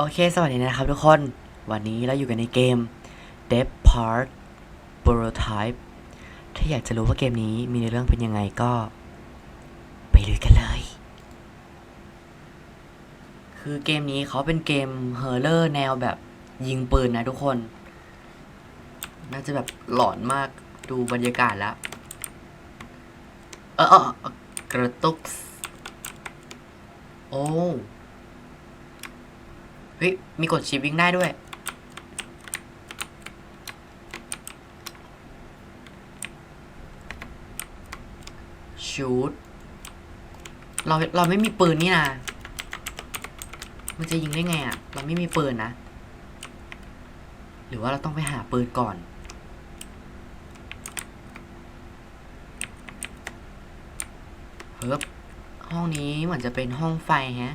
โอเค สวัสดีนะครับทุกคน วันนี้เราอยู่กันในเกม Death Part Prototype ถ้าอยากจะรู้ว่าเกมนี้มีในเรื่องเป็นยังไงก็ ไปดูกันเลย คือเกมนี้เขาเป็นเกมเฮอร์เลอร์แนวแบบยิงปืนนะทุกคน น่าจะแบบหลอนมากดูบรรยากาศแล้ว เออเออเออกระตุก โอ้ เฮ้ย มีกดชิปวิ่งได้ด้วย ชูดเราเราไม่มีปืนนี่นะ มันจะยิงได้ไงอะ่ะ เราไม่มีปืนนะ หรือว่าเราต้องไปหาปืนก่อน เฮ้ยห้องนี้เหมือนจะเป็นห้องไฟแฮะ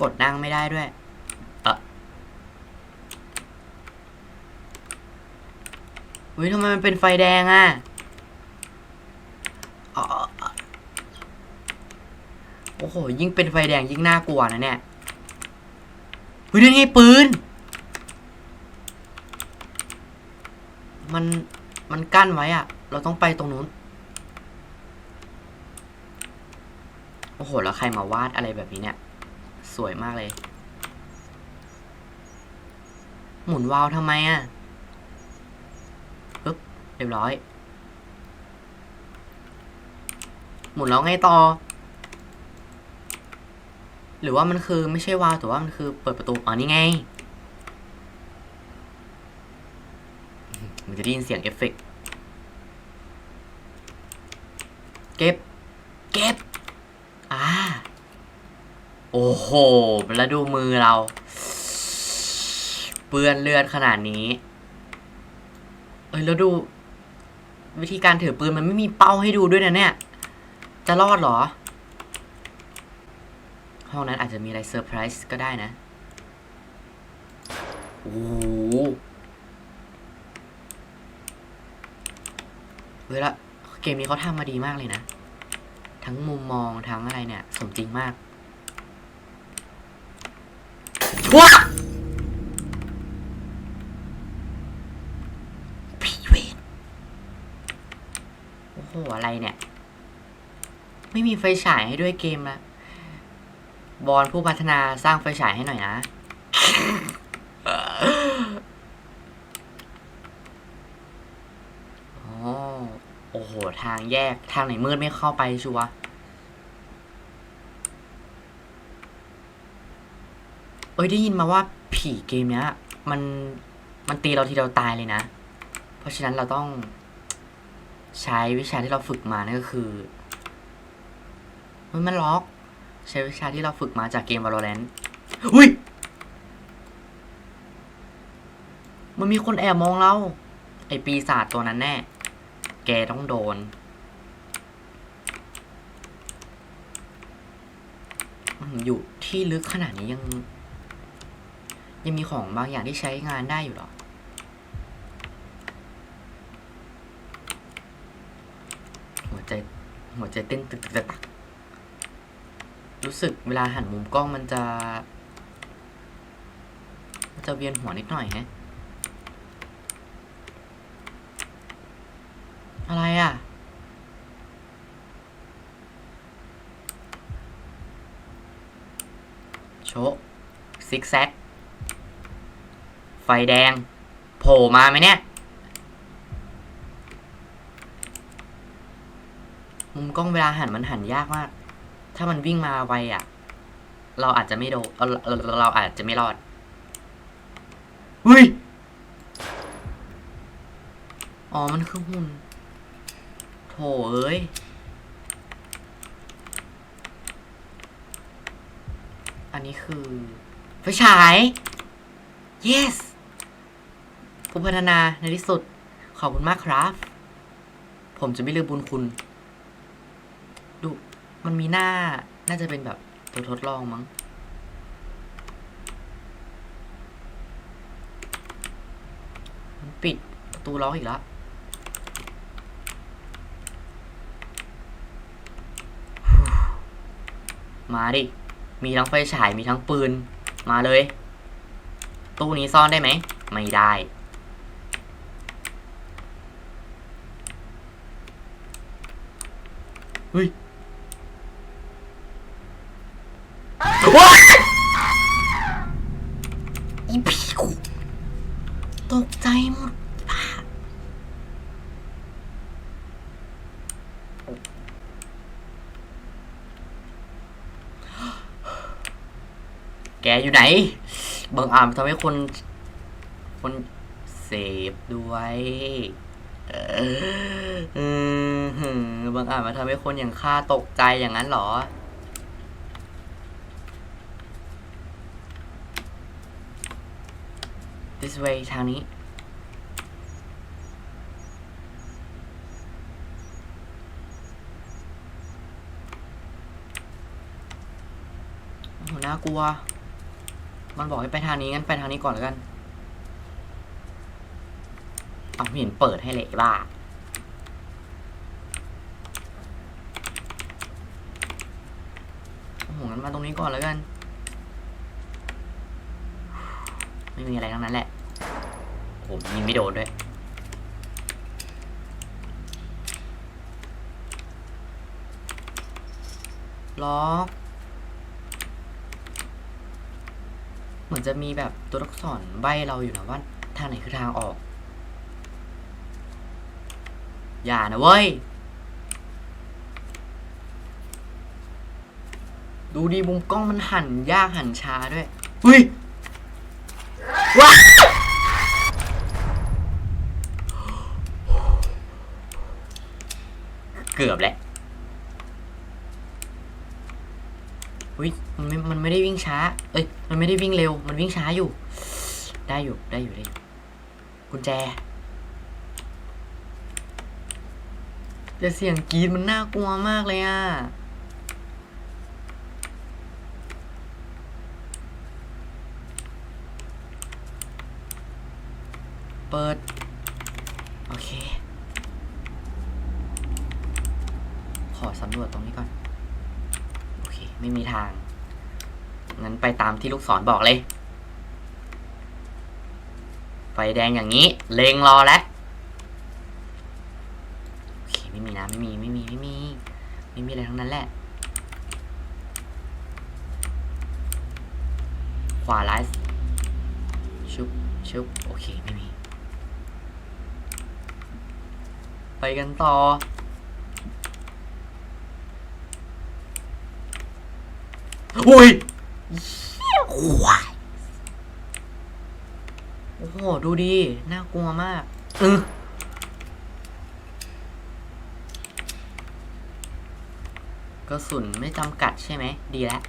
กดนั่งไม่ได้ด้วยเออเฮ้ยทำไมมันเป็นไฟแดงอะอ๋อโอ้โห ยิ่งเป็นไฟแดงยิ่งน่ากลัวนะเนี่ยเฮ้ยนั่นไงปืน มัน มันกั้นไว้อะเราต้องไปตรงนู้น โอ้โห แล้วใครมาวาดอะไรแบบนี้เนี่ย สวยมากเลย หมุนวาล์วทำไมอะปึ๊บเรียบร้อย หมุนแล้วไงต่อ หรือว่ามันคือไม่ใช่วาล์วแต่ว่ามันคือเปิดประตูอ๋อนี่ไงมันจะได้ยินเสียงเอฟเฟกต์เก็บ เก็บ โอ้โห แล้วดูมือเรา เปื้อนเลือดขนาดนี้ เอ้ย แล้วดู วิธีการถือปืนมันไม่มีเป้าให้ดูด้วยนะเนี่ย จะรอดเหรอ ห้องนั้นอาจจะมีอะไรเซอร์ไพรส์ก็ได้นะ โอ้โหเวลาเกมนี้เขาทำมาดีมากเลยนะ ทั้งมุมมองทั้งอะไรเนี่ย สมจริงมาก ว้าผีเวรโอ้โห อะไรเนี่ย ไม่มีไฟฉายให้ด้วยเกมละบอลผู้พัฒนาสร้างไฟฉายให้หน่อยนะอ๋อโอ้โห ทางแยก ทางไหนมืดไม่เข้าไปชัวร์ เอ้ยได้ยินมาว่าผีเกมเนี้ย มันมันตีเราทีเราตายเลยนะ เพราะฉะนั้นเราต้องใช้วิชาที่เราฝึกมานั่นก็คือเฮ้ยมันล็อก ใช้วิชาที่เราฝึกมาจากเกม Valorant อุ้ยมันมีคนแอบมองเรา ไอปีศาจตัวนั้นแน่ แกต้องโดน อยู่ที่ลึกขนาดนี้ยัง ยังมีของบางอย่างที่ใช้งานได้อยู่หรอ หัวใจ หัวใจเต้นตึกตึกตึกตักรู้สึกเวลาหันมุมกล้องมันจะ มันจะเวียนหัวนิดหน่อยฮะ อะไรอะโชซิกแซก ไฟแดง โผล่มาไหมเนี่ย มุมกล้องเวลาหันมันหันยากมาก ถ้ามันวิ่งมาไวอะ เราอาจจะไม่โดนเออเออเราอาจจะไม่รอดอุ้ยอ๋อ มันคือหุ่นโถเอ้ย อันนี้คือไฟฉาย yes ผู้พัฒนาในที่สุด ขอบคุณมากครับ ผมจะไม่ลืมบุญคุณ ดู มันมีหน้า น่าจะเป็นแบบตัวทดลองมั้ง มันปิดประตูล็อกอีกแล้วมาดิ มีทั้งไฟฉาย มีทั้งปืน มาเลย ตู้นี้ซ่อนได้ไหม ไม่ได้ เฮ้ยว้ายอีผีกูตกใจหมดบ้าแกอยู่ไหน บางอาจทำให้คน คนเสพด้วย เออบางอาจมาทำให้คนอย่างข้าตกใจอย่างนั้นหรอ this way ทางนี้โอ้โหน่ากลัว มันบอกให้ไปทางนี้งั้นไปทางนี้ก่อนแล้วกัน เอาเห็นเปิดให้เลยไอ้บ้าโอ้โหงั้นมาตรงนี้ก่อนแล้วกัน ไม่มีอะไรทั้งนั้นแหละโอ้โหยิงไม่โดนด้วยล็อกเหมือนจะมีแบบตัวอักษรใบเราอยู่นะว่าทางไหนคือทางออก อย่านะเว้ย ดูดีมุมกล้องมันหันยากหันช้าด้วยเฮ้ยว้าเกือบแหละอุ้ยมันไม่มันไม่ได้วิ่งช้า เอ้ย มันไม่ได้วิ่งเร็ว มันวิ่งช้าอยู่ ได้อยู่ ได้อยู่ได้อยู่กุญแจ แต่เสียงกรีดมันน่ากลัวมากเลยอะเปิด โอเค ขอสำรวจตรงนี้ก่อน โอเค ไม่มีทาง งั้นไปตามที่ลูกศรบอกเลย ไฟแดงอย่างนี้ เลงรอแล้ว โอเค ไม่มีนะ ไม่มี ไม่มี ไม่มี ไม่มีอะไร ทั้งนั้นแหละ ขวาร้ายชุบชุบโอเค ไม่มี ไปกันต่อ อุ้ยเหี้ยควายโอ้โห ดูดี น่ากลัวมากเออ กระสุนไม่จำกัดใช่ไหม ดีแล้ว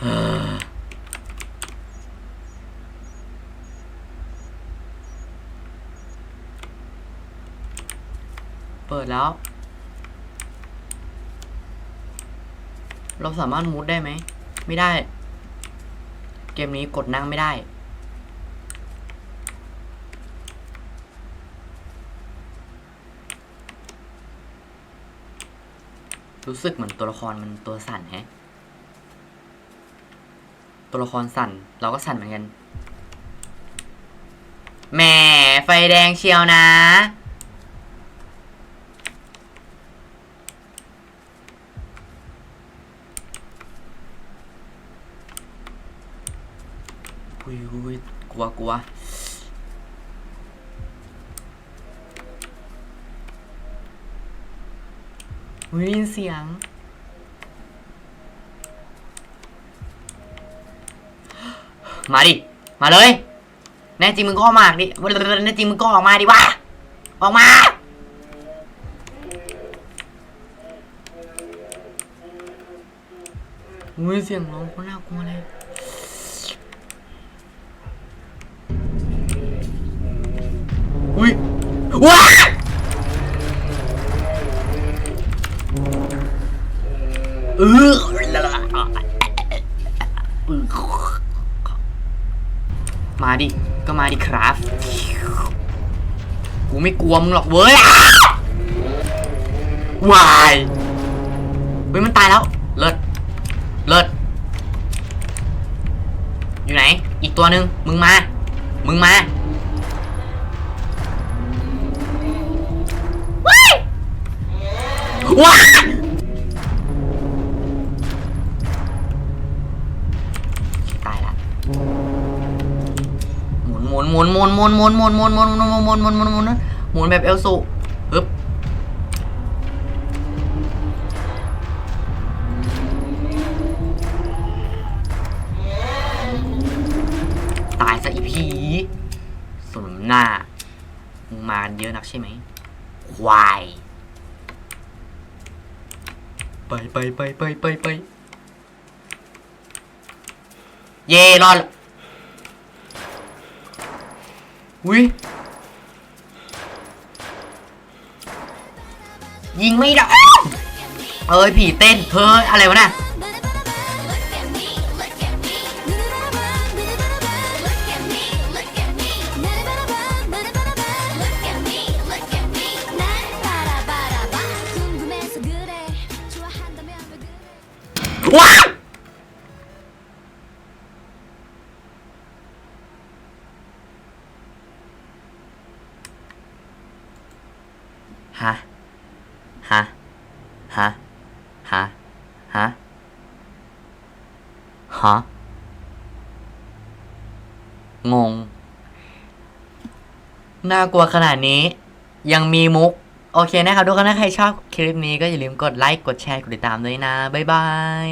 เออเปิดแล้ว เราสามารถมูดได้ไหม ไม่ได้ เกมนี้กดนั่งไม่ได้ รู้สึกเหมือนตัวละครมันตัวสั่นแฮะ ตัวละครสั่น เราก็สั่นเหมือนกัน แหม ไฟแดงเชียวนะ อุ้ยกลัวกลัว อุ้ยได้ยินเสียง มาดิ มาเลย แน่จริงมึงก็ออกมาดิแน่จริงมึงก็ออกมาดิวะ ออกมา อุ้ยเสียงร้องคนน่ากลัวเลยอุ้ยว้า ออมาดิ ก็มาดิครับ กูไม่กลัวมึงหรอกเว้ยวายเฮ้ยมันตายแล้ว เลิศ เลิศ อยู่ไหน อีกตัวหนึ่งมึงมา มึงมาว้าย นหมุนหมุนหมุนหมุนหมุนหมุนหมุนหมุนหมุนหมุนหมุนหมุนหมุนหมุนหมุนแบบเอลซูฮึบตายซะอีพีสมหน้ามึงมากันเยอะนักใช่ไหมควายไปไปไปไปไปไปเย่รอด อุ้ยยิงไม่ได้เอ้ยผีเต้นเฮ้ยอะไรวะน่ะ ฮะฮะฮะฮะฮะฮะงง น่ากลัวขนาดนี้ ยังมีมุก โอเคนะครับทุกคนถ้าใครชอบคลิปนี้ก็อย่าลืมกดไลค์ กดแชร์ กดติดตามด้วยนะ บ๊ายบาย